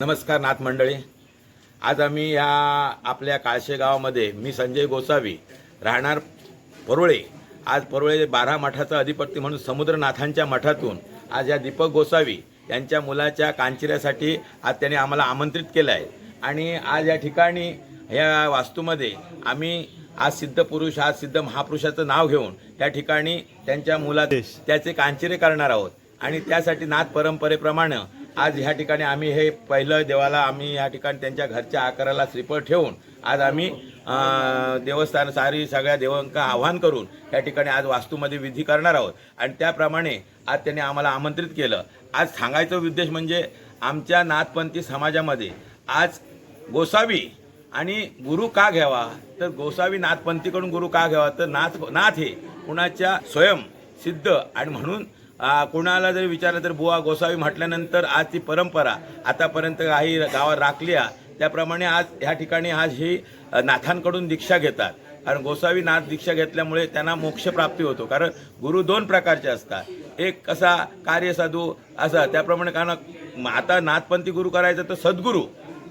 नमस्कार नाथ मंडळी. आज आम्ही या आपल्या काळशे गावामध्ये मी संजय गोसावी राहणार परोळे आज परोळे बारा मठाचा अधिपती म्हणून समुद्रनाथांच्या मठातून आज या दीपक गोसावी यांच्या मुलाच्या कांचिऱ्यासाठी आज त्यांनी आम्हाला आमंत्रित केलं आहे. आणि आज या ठिकाणी या वास्तूमध्ये आम्ही आज सिद्ध पुरुष आज सिद्ध महापुरुषाचं नाव घेऊन त्या ठिकाणी त्यांच्या मुला त्याचे कांचिरे करणार आहोत. आणि त्यासाठी नाथ परंपरेप्रमाणे आज ह्या ठिकाणी आम्ही हे पहिलं देवाला आम्ही या ठिकाणी त्यांच्या घरच्या आकाराला श्रीफळ ठेवून आज आम्ही देवस्थान सारी सगळ्या देवांका आव्हान करून या ठिकाणी आज वास्तूमध्ये विधी करणार आहोत. आणि त्याप्रमाणे आज त्यांनी आम्हाला आमंत्रित केलं. आज सांगायचा उद्देश म्हणजे आमच्या नाथपंथी समाजामध्ये आज गोसावी आणि गुरु का घ्यावा? तर गोसावी नाथपंथीकडून गुरु का घ्यावा? तर नाथ नाथ हे कुणाच्या स्वयं सिद्ध आणि म्हणून कोणाला जरी विचारलं तर बुवा गोसावी म्हटल्यानंतर आज ती परंपरा आतापर्यंत काही गावात राखली आहे त्याप्रमाणे आज ह्या ठिकाणी आज ही नाथांकडून दीक्षा घेतात. कारण गोसावी नाथ दीक्षा घेतल्यामुळे त्यांना मोक्षप्राप्ती होतो. कारण गुरु दोन प्रकारचे असतात. एक कसा कार्यसाधू असा त्याप्रमाणे कारण आता नाथपंथी गुरु करायचं तर सद्गुरू.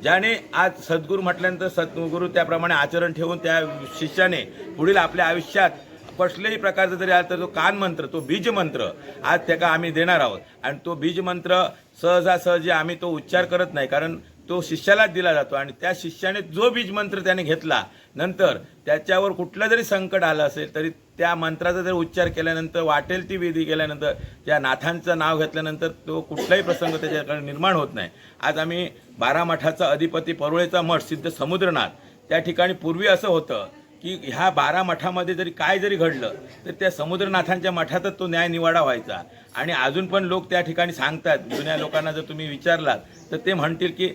ज्याने आज सद्गुरू म्हटल्यानंतर सद्गुरू त्याप्रमाणे आचरण ठेवून त्या शिष्याने पुढील आपल्या आयुष्यात कसल्याही प्रकारचा जरी आला तर तो कानमंत्र तो बीजमंत्र आज त्याका आम्ही देणार आहोत. आणि तो बीजमंत्र सहजासहजी आम्ही तो उच्चार करत नाही कारण तो शिष्यालाच दिला जातो. आणि त्या शिष्याने जो बीजमंत्र त्याने घेतला नंतर त्याच्यावर कुठलं जरी संकट आलं असेल तरी त्या मंत्राचा जर उच्चार केल्यानंतर वाटेल ती विधी केल्यानंतर त्या नाथांचं नाव घेतल्यानंतर तो कुठलाही प्रसंग त्याच्याकडे निर्माण होत नाही. आज आम्ही बारा मठाचा अधिपती परुळेचा मठ सिद्ध समुद्रनाथ त्या ठिकाणी पूर्वी असं होतं की ह्या बारा मठामध्ये जरी काय जरी घडलं तर त्या समुद्रनाथांच्या मठातच तो न्याय निवाडा व्हायचा. आणि अजून पण लोक त्या ठिकाणी सांगतात जुन्या लोकांना जर तुम्ही विचारलात तर ते म्हणतील की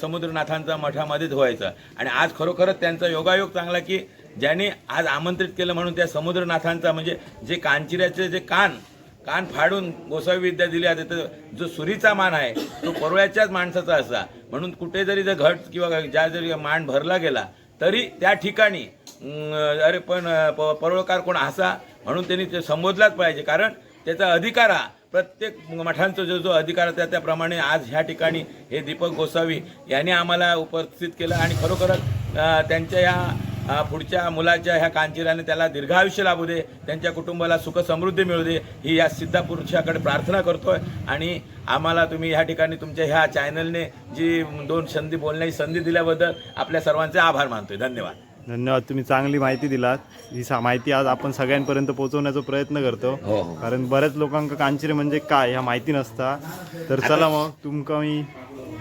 समुद्रनाथांचा मठामध्येच व्हायचा. आणि आज खरोखरच त्यांचा योगायोग चांगला की ज्याने आज आमंत्रित केलं म्हणून त्या समुद्रनाथांचा म्हणजे जे कांचिऱ्याचे जे कान कान फाडून गोसावी विद्या दिली जाते तर जो सुरीचा मान आहे तो परोळ्याच्याच माणसाचा असा. म्हणून कुठे जरी जर घट किंवा ज्या जरी मान भरला गेला तरी त्या ठिकाणी अरे पण प- परोळकार कोण असा? म्हणून त्यांनी ते संबोधलाच पाहिजे. कारण त्याचा अधिकार हा प्रत्येक मठांचा जो जो अधिकार आहे त्या त्याप्रमाणे आज ह्या ठिकाणी हे दीपक गोसावी यांनी आम्हाला उपस्थित केलं आणि खरोखरच त्यांच्या या पुढच्या मुलाच्या ह्या कांचिराने त्याला दीर्घायुष्य लाभू दे त्यांच्या कुटुंबाला सुख समृद्धी मिळू दे ही या सिद्धापुरुषाकडे प्रार्थना प्रार्थना करतोय. आणि आम्हाला तुम्ही ह्या ठिकाणी तुमच्या ह्या चॅनलने जी दोन संधी बोलण्याची संधी दिल्याबद्दल आपल्या सर्वांचे आभार मानतोय. धन्यवाद. धन्यवाद तुम्ही चांगली माहिती दिलात. ही सा माहिती आज आपण सगळ्यांपर्यंत पोहोचवण्याचा प्रयत्न करतो. हो हो. कारण बऱ्याच लोकांका कांचिरे म्हणजे काय ह्या माहिती नसता. तर चला मग तुमका मी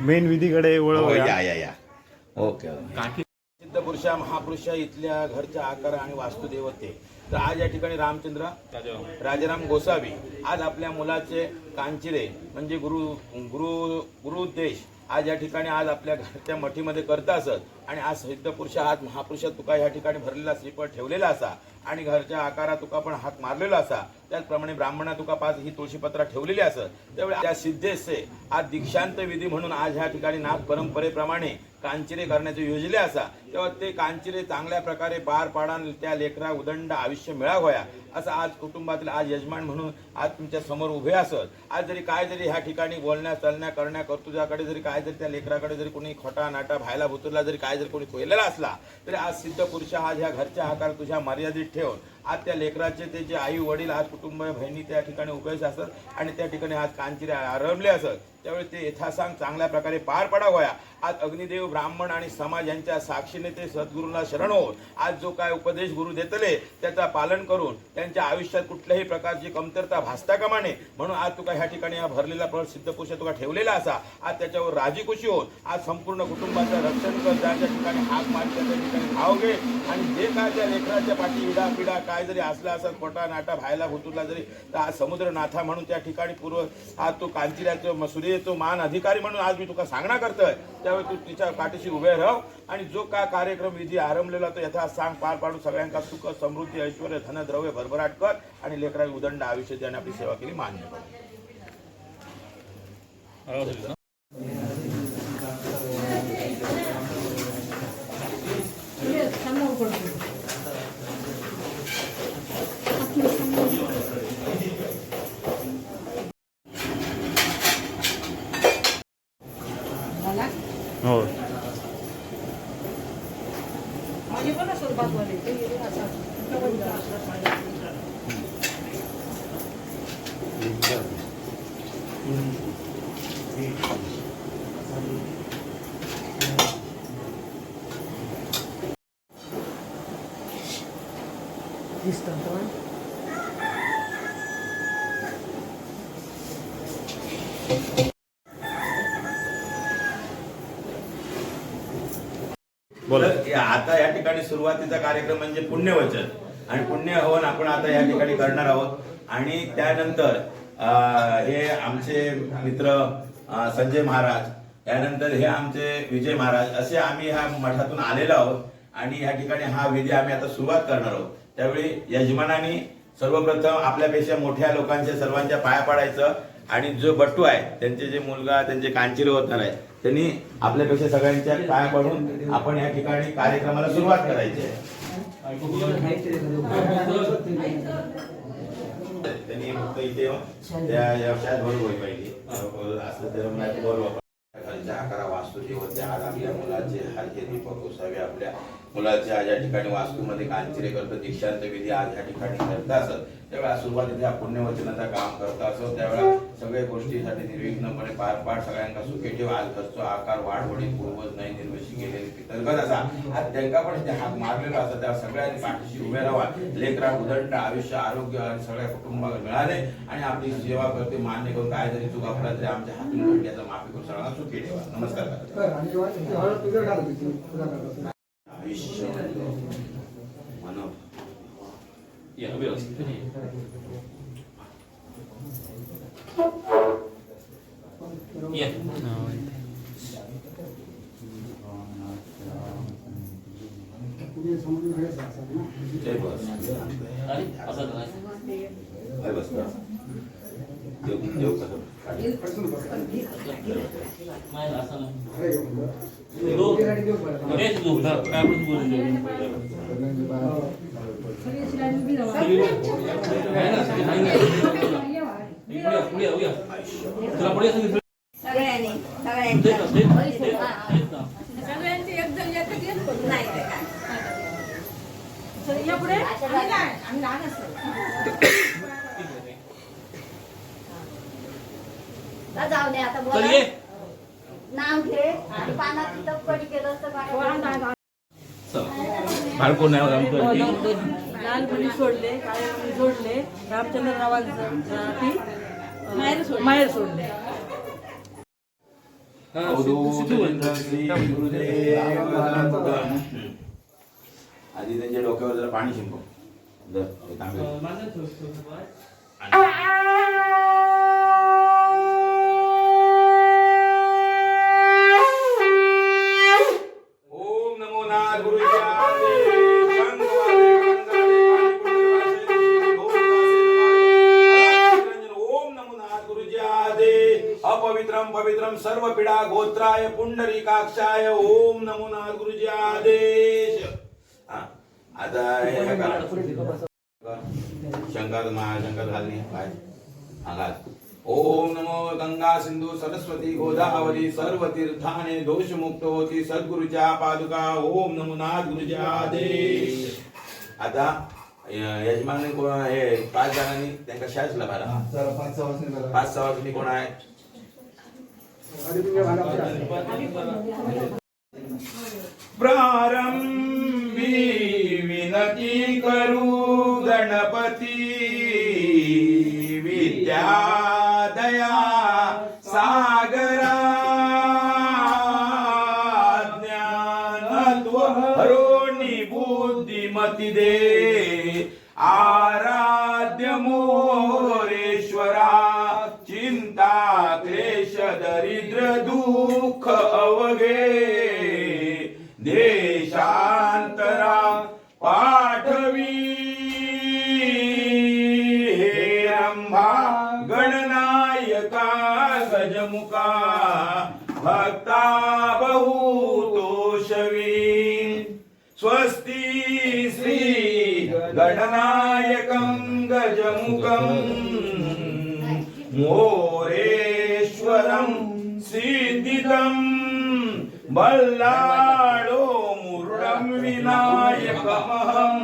मेन विधीकडे हो, वळवूया. या या या. ओके सिद्ध पुरुषा महापुरुषा इथल्या घरच्या आकार आणि वास्तुदेवते. तर आज या ठिकाणी रामचंद्र राजाराम गोसावी आज आपल्या मुलाचे कांचिरे म्हणजे गुरु गुरु गुरुद्देश आज या ठिकाणी आज आपल्या घरच्या मठीमध्ये करत असत. आणि आज सिद्ध पुरुष आज महापुरुष तुका या ठिकाणी भरलेला श्रीफळ ठेवलेला असा. आणि घरच्या आकारात तुका पण हात मारलेला असा. त्याचप्रमाणे ब्राह्मणा तुका पाच ही तुळशीपत्रा ठेवलेली असत. त्यावेळी त्या सिद्धेचे आज दीक्षांत विधी म्हणून आज ह्या ठिकाणी नाथ परंपरेप्रमाणे कांचिरे करण्याचे योजले असा. तेव्हा ते कांचिरे चांगल्या प्रकारे पार पाडान त्या लेकरा उदंड आयुष्य मिळावया असं आज कुटुंबातील आज यजमान म्हणून आज तुमच्यासमोर उभे असत. आज जरी काय जरी ह्या ठिकाणी बोलण्या चालण्या करण्या कर्तुजाकडे जरी काय जरी त्या लेकराकडे जरी कोणी खोटा नाटा भायला भुतुरला जरी काय जरी कोणी कोयलेला असला तरी आज सिद्ध पुरुष आज ह्या घरच्या आकार तुझ्या मर्यादित ठेवून आज त्या लेकराचे ते जे आई वडील आज कुटुंब बहिणी त्या ठिकाणी उभेच असत आणि त्या ठिकाणी आज कांचिरे आरंभले असत. त्यावेळी ते यथासांग चांगल्या प्रकारे पार पडावया आज अग्निदेव ब्राह्मण आणि समाज यांच्या साक्षी साक्षीने ते सद्गुरूंना शरण होऊन आज जो काय उपदेश गुरु देतले त्याचा पालन करून त्यांच्या आयुष्यात कुठल्याही प्रकारची कमतरता भासता कामाने म्हणून आज तुका ह्या ठिकाणी हा भरलेला फळ सिद्धपुरुष तुका ठेवलेला असा आज त्याच्यावर राजी खुशी होत आज संपूर्ण कुटुंबाचं रक्षण कर ज्याच्या ठिकाणी हाक मार त्या ठिकाणी भाव घे. आणि जे काय त्या लेकराच्या पाठी इडा पिडा काय जरी असला असत खोटा नाटा भायला भुतुरला जरी तर आज समुद्रनाथा म्हणून त्या ठिकाणी पूर्व आज तो कांचिऱ्याचं मसुरी तो मान अधिकारी म्हणून आज मी तुका सांगणार करतोय. त्यावेळी तू तिच्या पाठीशी उभे राह. आणि जो काय कार्यक्रम विधी आरंभलेला तो यथा सांग पार पाडू सगळ्यांका सुख समृद्धी ऐश्वर धन द्रव्य भरभराट कर आणि लेकरा उदंड आयुष्य त्याने आपली सेवा केली मान्य कर तर आता या ठिकाणी सुरुवातीचा कार्यक्रम म्हणजे पुण्यवचन. आणि पुण्य हवन आपण आता या ठिकाणी करणार आहोत. आणि त्यानंतर हे आमचे मित्र संजय महाराज त्यानंतर हे आमचे विजय महाराज असे आम्ही ह्या मठातून आलेलो आहोत आणि या ठिकाणी हा विधी आम्ही आता सुरुवात करणार आहोत. त्यावेळी यजमानाने सर्वप्रथम आपल्यापेक्षा मोठ्या लोकांच्या सर्वांच्या पाया पाडायचं आणि जो बट्टू आहे त्यांचे जे मुलगा त्यांचे कांचिरे होणार आहे त्यांनी आपल्यापेक्षा सगळ्यांच्या पाया पडून आपण या ठिकाणी कार्यक्रमाला सुरुवात करायची आहे. त्यांनी फक्त इथे त्या व्यवसायात बरोबर पाहिजे असं तर नाही बरोबर खालच्या वास्तू आज आपल्या मुलाचे हरके दीपक गोसावी आपल्या मुलाचे आज या ठिकाणी वास्तूमध्ये कांचिरे करतो दीक्षांत विधी आज या ठिकाणी करत असत त्यावेळेला सुरुवातीच्या काम करत असो त्यावेळेला सगळ्या गोष्टीसाठी निर्विघ्नपणे पार पाड सगळ्यांना सुखी ठेव आज घरचा आकार वाढ वडी पूर्वज पितरगत असा. आज त्यांना पण हात मारलेला असता त्या सगळ्यांनी पाठीशी उभे राहा लेकरा उदंड आयुष्य आरोग्य आणि सगळ्या कुटुंबाला मिळाले आणि आपली सेवा करते मान्य करून काय जरी चूक आपला तरी आमच्या हातून घडल्याचा माफी करून सगळ्यांना सुखी ठेवा. नमस्कार करा. आयुष्य मानव जय बस देव देव कसं सगळ्यांनी सगळ्यांनी सगळ्यांची एकदम एकच येत होती. नाही तर काय तर यापुढे आम्ही काय? आम्ही लहान असतो. तर जाऊ दे आता बोला नाव घे आणि पानात तिथं पडी केलं तर हो, आम्ही काय लहान- बाळको नाही लहानपणी सोडले काळेपणी सोडले रामचंद्र रावांसाठी माहेर सोडले आधी त्यांच्या डोक्यावर जरा पाणी शिंपव जर हे तांबे. ओम नमो नाथ गुरुजी आदे शंख वादे मंगले काली कुंडल वासे ढोल तासे नगारे. ओम नमो नाथ गुरुजी आदे अपवित्रम पवित्रम सर्व पिडा गोत्राय पुंडरीकाक्षाय ओम नमो नाथ गुरुजी आदेश. आता हे करा. शंकर महाशंकर घालणे काय? अंगात ओम नमो गंगा सिंधू सरस्वती गोदावरी सर्व तीर्थाने दोष मुक्त होती सद्गुरुच्या पादुका. ओम नमो नाथ गुरुच्या आदेश. आता य- यजमान कोण हे पाच जणांनी त्यांना शाळेतला बारा पाच सहा वाजता कोण आहे? प्रारंभी विनती करू गणपती विद्या दया श्री गणनायकं गजमुखं मोरेश्वरं सिद्धिदं बल्लाळो मुरुडं विनायकमहं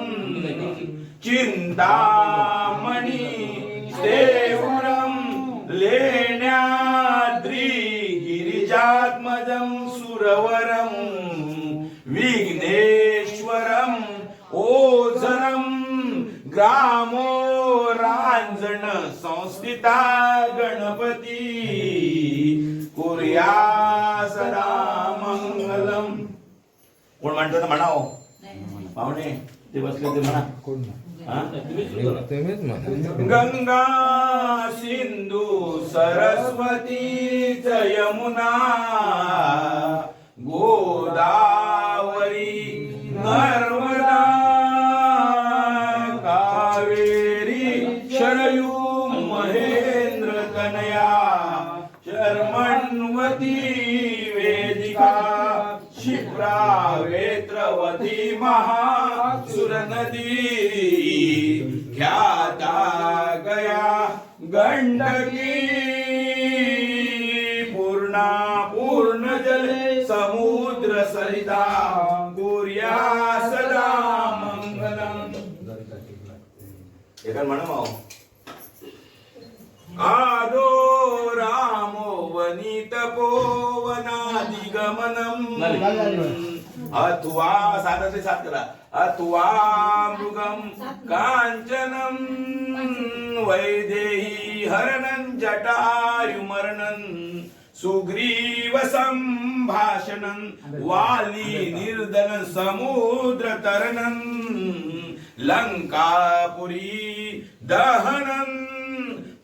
चिन्तामणि देवुरं संस्थिता गणपती। कुर्या सदा मंगलम। कोण म्हणतं तर म्हणाव? पाहुणे ते बसले ते म्हणा. हा? गंगा सिंधू सरस्वती यमुना गोदावरी नर्मदा वेत्रवती महासुर नदी ख्याता गया गंडकी पूर्णा पूर्ण जल समुद्र सरिता कुर्या सदा मंगलम। एका म्हणा आदो रामो वनित पोवनादिगमनम अथवा साधारण सात करा. अथवा मृगम कांचनम वैदेही हरणं जटायुमर्णन सुग्रीव संभाषणं वाली निर्दन समुद्र तरणं लंकापुरी दहनं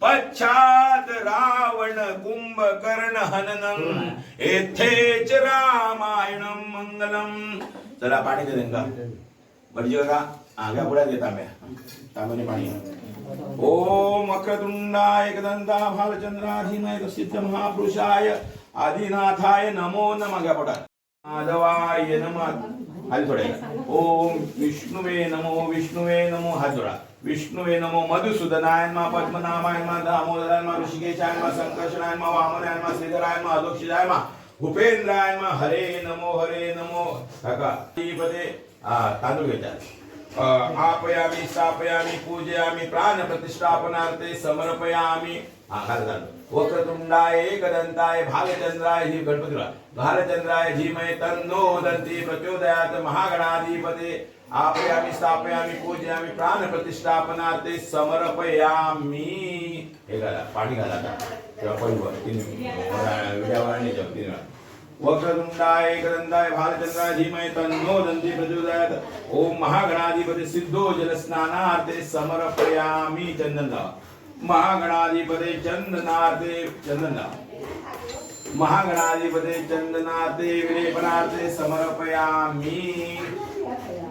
पश्चात रावण कुंभकर्ण हननं येथेच रामायणं मंगलम. चला पाणी दे का भटजी का? आग्या पुढ्यात घे तांब्या. तांब्याने पाणी ओम वक्रतुंडा एकदंता भालचंद्रा धीमय सिद्ध महापुरुषाय आदिनाथाय नमो नम. घ्या पोटात माधवाय नमः. खाली थोड्या ओम विष्णुवे नमो विष्णुवे नमो. हात जोडा. विष्णुवे नमो मधुसूदनाय मा पद्मनाभाय मा दामोदराय मा ऋषिकेशाय मा संकर्षणाय मा वामनाय मा श्रीधराय मा अधोक्षिताय मा भूपेंद्राय मा हरे नमो हरे नमो. काका पदे तांदूळ घेतात. अ, आपयामी स्थापयामी पूजयामी प्राण प्रतिष्ठापनार्थे समर्पयामी. आकार झालो. वक्रतुंडाय एकदंताय भालचंद्राय ही गणपतीला भालचंद्राय धीमय तन्नो दंती प्रचोदयात महागणाधिपते. आपयामी स्थापयामी पूजयामी प्राण प्रतिष्ठापना ते समर्पयामी. हे घाला पाणी घाला आता. तेव्हा पण तीन तीन वेळा. वक्रतुंडाय ग्रंथाय भालचंद्राय धीमय तन्नो दंती प्रचोदयात. ओम महागणाधिपती सिद्धो जलस्नानार्थे समर्पयामि चंदन लावा महागणाधिपते चंदनार्थे चंदन लावा महागणाधिपते चंदनार्थे विलेपनार्थे समर्पयामि.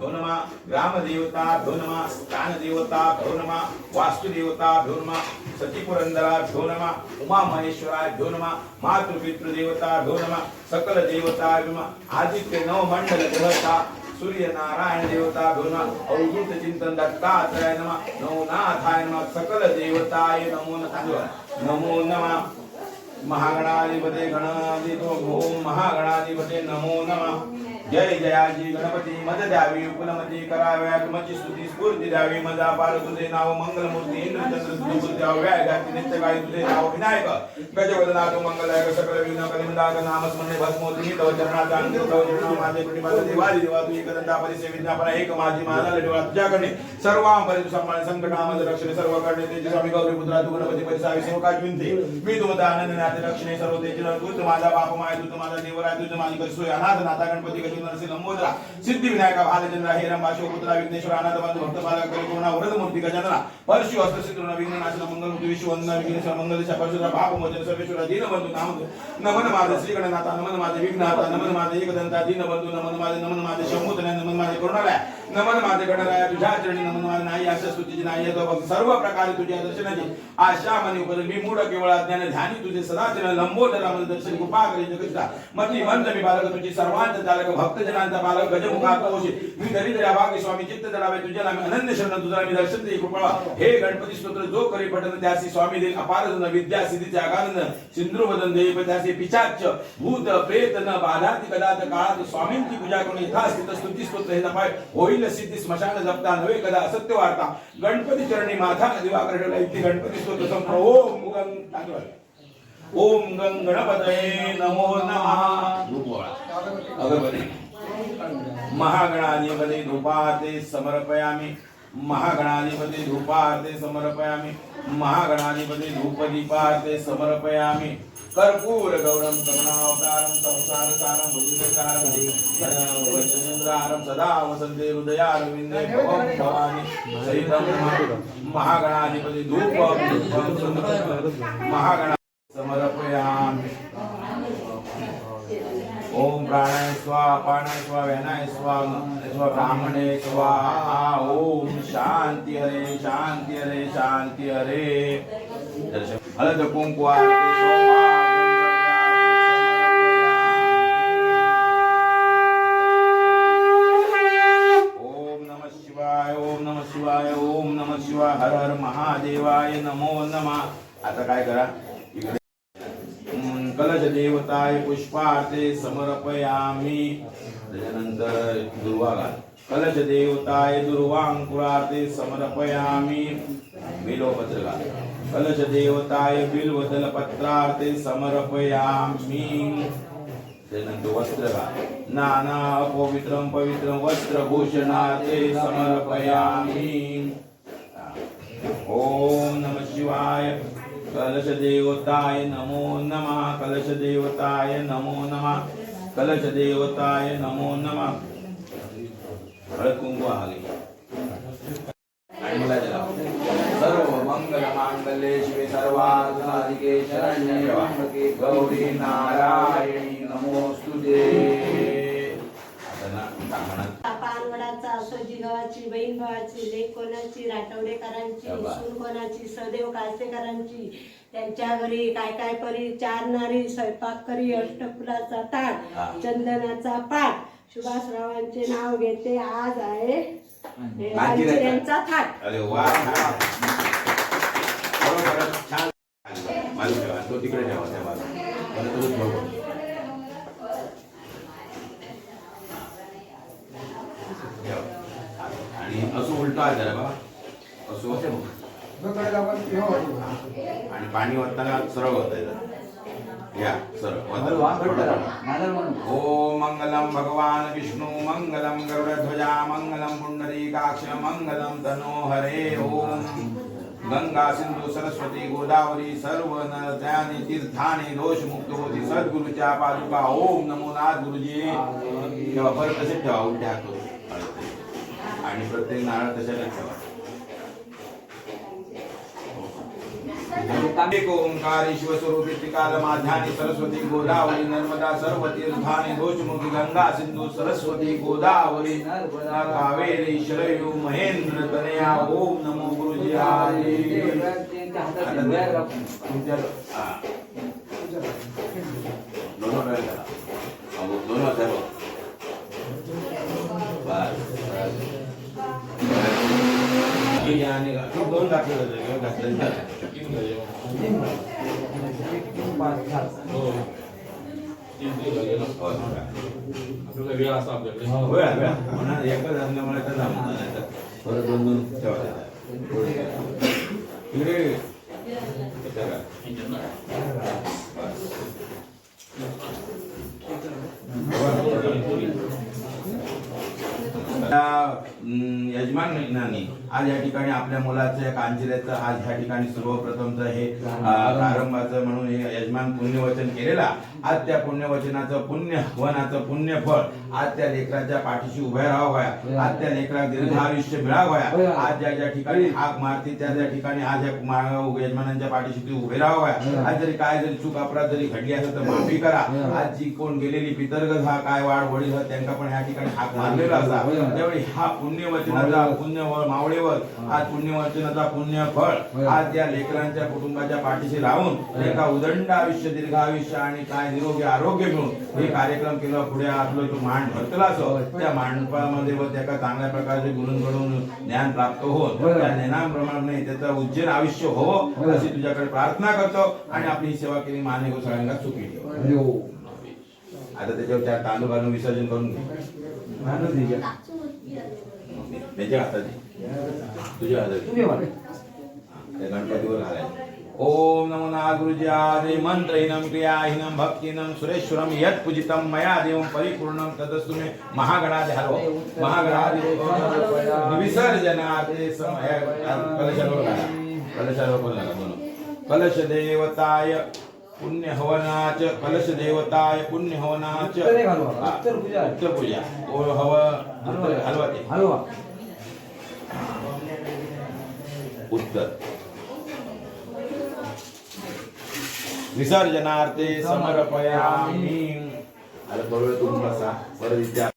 दुर्वा त्याच्याकडे या कलशात भो नमा ग्रामदेवता भो नमा स्थानदेवता भो नमा वास्तुदेवता भो नमा सतीपुरंदरा भो नमा उमा महेश्वरा भो नमा मातृपितृदेवता भो नमा सकल देवता भो नमा आदित्य नवमंडल देवता सूर्य नारायण देवता भो नमा अवधूत चिंतन दत्तात्रय नमा नवनाथाय नमा सकल देवताय नमो नमः नमो नमः महागणाधिपते गणाधिपो ओम महागणाधिपते नमो नमः जय जयाजी गणपती मद द्यावी उपलमती कराव्या तुमची स्तुती स्फूर्ती द्यावी मजा पार तुझे नाव मंगलमूर्ती इंद्रचंद्र तुझे बुद्धी अव्याय तुझे नाव विनायक. गजवदनाथ मंगलायक सकल विघ्न कलिमदाग नाम स्मरणे भस्मोत्री तव चरणाचा अंकित तव चरणा माझे कुटुंबाचे देवादी देवा तू एकदंता परिसे विद्यापना एक माझी माझा लढवा तुझ्याकडे. सर्वां परि परितु संभाळ संकटामध्ये रक्षणे सर्व करणे तेजी स्वामी गौरी पुत्रा तू गणपती परिसावी सेवका विनते मी तुमचा आनंद नाते रक्षणे सर्व तेजी तू माझा बाप माय तू माझा देवराय तुझ माझी करसोय अनाथ नाथा गणपती गजू नरसी लंबोदरा सिद्धी विनायका भालचंद्र हे रंबा शिवपुत्रा विघ्नेश्वर अनाथ बंधू भक्त बालक कलिकोणा वरद मूर्ती गजानना परशु हस्त सिद्धूर्ण विघ्न नाशना मंगल मूर्ती विश्व वंदना विघ्नेश्वर मंगल दिशा परशुरा बाप मोचन सर्वेश्वर दीन बंधू नाम नमन माझे श्री गणनाथा नमन माझे विघ्नहर्ता नमन माझे एकदंता दीन बंधू नमन माझे गणराया तुझ्या चरणी नमन माझे नाही अशा स्तुतीची नाही येतो सर्व प्रकारे तुझ्या दर्शनाची आशा मनी उपद मी मूढ केवळ अज्ञान ध्यानी तुझे सदाचरण लंबोदरा मध्ये दर्शन कृपा करी जगता मती मंद मी बालक तुझी सर्वांत चालक भक्त जनांचा बालक गजमुखा कौशी मी दरी दरिद्र भागी स्वामी चित्त दरावे तुझ्या मी अनन्य शरण तुझा मी दर्शन दे कृपा हे गणपती स्तोत्र जो करी पठन त्यासी स्वामी देईल अपार विद्या सिद्धीचे आगानंद. सिंधू वदन देई त्यासी पिचाच भूत प्रेत न बाधाती कदात काळात स्वामींची पूजा करून यथास्थित स्तुती स्तोत्र हे नपाय होईल होईल सिद्धी स्मशान जपता नव्हे कदा असत्य वार्ता. गणपती चरणी माथा दिवाकर ठेवला इथे गणपती स्तोत्र संप्र ओम गं ओम गं गणपतये नमो नमः. धूप ओवाळा. अगरबत्ती. महागणाधिपती धूपार्थे समर्पयामि. महागणाधिपती धूपार्थे समर्पयामि. महागणाधिपती धूपदीपार्थे समर्पयामि. कर्पूर गौरम करुणावतारम संसार सारम भुजगसारम वचनेन्द्रारम सदा वसंते हृदयारविंदे भवं भवानी सहितं महागणाधिपती धूप महागणा समर्पयामि ओम प्राणाय स्वा पाणाय स्वा वेनाय स्वा स्वा ब्राह्मणे स्वाहा। ओम शांती हरे शांती हरे शांती हरे। दर्शन हळद कुंकू आरती सोमा ओम नमः शिवाय ओम नमः शिवाय ओम नमः शिवाय हर हर महादेवाय नमो नमा. आता काय करा? इकडे. कलश देवताय पुष्पार्थे समर्पयामी. त्याच्यानंतर दुर्वा कलश देवताय दुर्वांकुरार्थे समर्पयामी. बिलोपत्र कलश देवताय बिल्वदल पत्रार्थे समर्पयामी. त्यानंतर वस्त्र नाना अपवित्रम पवित्रम वस्त्र भूषणार्थे समर्पयामी. ओम नम शिवाय कलश देवताय नमो नमः कलश देवताय नमो नमः कलश देवताय नमो नमः. हळद कुंकू आले. सर्व मंगल मांगल्ये शिवे सर्वाधिके शरण्ये गौरी नारायण. जिगावाची बहीण भावाची लेक कोणाची राठवडेकरांची. सून कोणाची सदैव कासेकरांची त्यांच्या घरी काय काय परी चारणारी स्वयंपाक करी अष्टफुलाचा. ताट चंदनाचा पाठ सुभाषरावांचे नाव घेते आज आहे. रांजीऱ्यांचा थाट अरे वा छान. तिकडे ठेवा त्या बाजूला परत तो बघू. ठेवा. आणि असं उलट आहे जरा बाबा? असं आणि पाणी वाटताना सरळ होत या सरळ. ओम मंगलम भगवान विष्णू मंगलम गरुडध्वजा मंगलम पुंडरीकाक्ष मंगलम तनो हरे ओम. गंगा सिंधू सरस्वती गोदावरी सर्व नद्यानी तीर्थानी दोष मुक्त होती. सद्गुरूच्या पादुका. ओम नमो नाथ गुरुजी. ठेवा परत तसेच ठेवा? उलट्या आणि प्रत्येक नारळ एक ओंकार ईश्वर स्वरूपी त्रिकाल माध्यानी सरस्वती गोदावरी नर्मदा सर्व तीर्थानी दोषमुखी गंगा सिंधू सरस्वती गोदावरी नर्मदा कावेरी शरयू महेंद्र तनया ओम नमो गुरुजी हे आणि दोन घातले होते, हे घातले वेळ असा आपल्याकडे होय, होय. म्हणून एकच असल्यामुळे तर जमणार नाही तर परत दोन दोन इकडे इथे का? त्या, अं, यजमानांनी आज या ठिकाणी आपल्या मुलाचं या कांजिऱ्याचं आज ह्या ठिकाणी सर्वप्रथमच हे प्रारंभाचं म्हणून हे यजमान पुण्यवचन केलेला आज त्या पुण्यवचनाचं पुण्य वनाचं पुण्य फळ आज त्या लेकराच्या पाठीशी उभ्या राहावया आज त्या लेकरा दीर्घ आयुष्य मिळावया आज ज्या ज्या ठिकाणी हाक मारते त्या त्या ठिकाणी आज यजमानांच्या पाठीशी ती उभे राहावया आज जरी काय जरी चूक अपराध जरी घडली असेल तर माफी करा. आज जी कोण गेलेली पितर्गत हा काय वाढ वडील हा त्यांना पण ह्या ठिकाणी हाक मारलेला असा. त्यावेळी हा पुण्यवचनाचा पुण्य मावळेवर आज पुण्यवचनाचा पुण्य फळ आज या लेकरांच्या कुटुंबाच्या पाठीशी राहून एका उदंड आयुष्य दीर्घ आयुष्य आणि काय निरोगी आरोग्य मिळून हे कार्यक्रम केला पुढे आपलं तो मांड भरतला असो त्या मांडपामध्ये व त्याला चांगल्या प्रकारचे गुरुंकडून ज्ञान प्राप्त होऊन त्या ज्ञानाप्रमाणे त्याचं उज्जैन आयुष्य हो अशी तुझ्याकडे प्रार्थना करतो आणि आपली ही सेवा केली मान्य हो सगळ्यांना चुकी ठेव. आता त्याच्यावर चार तांदूळ घालून विसर्जन करून घे. त्याच्या हातात. तुझ्या हातात. त्या गणपतीवर ओम नमो नागुरुजादे मंत्रहीनं क्रियाहीनं भक्तीनं सुरेश्वरम यत् पूजितं मया देवं परिपूर्णं तदस्तु मे महागणादि हरो महागणादि विसर्जनादे समय। कलशावर घाला कलशावर पण घाला कलश देवताय पुण्य हवनाच कलश देवताय पुण्य हवनाच उत्तर पूजा ओ हव। हलवा ते। उत्तर। विसर्जनार्थे समर्पयामी. अरे बरोबर तुम्ही बसा. परत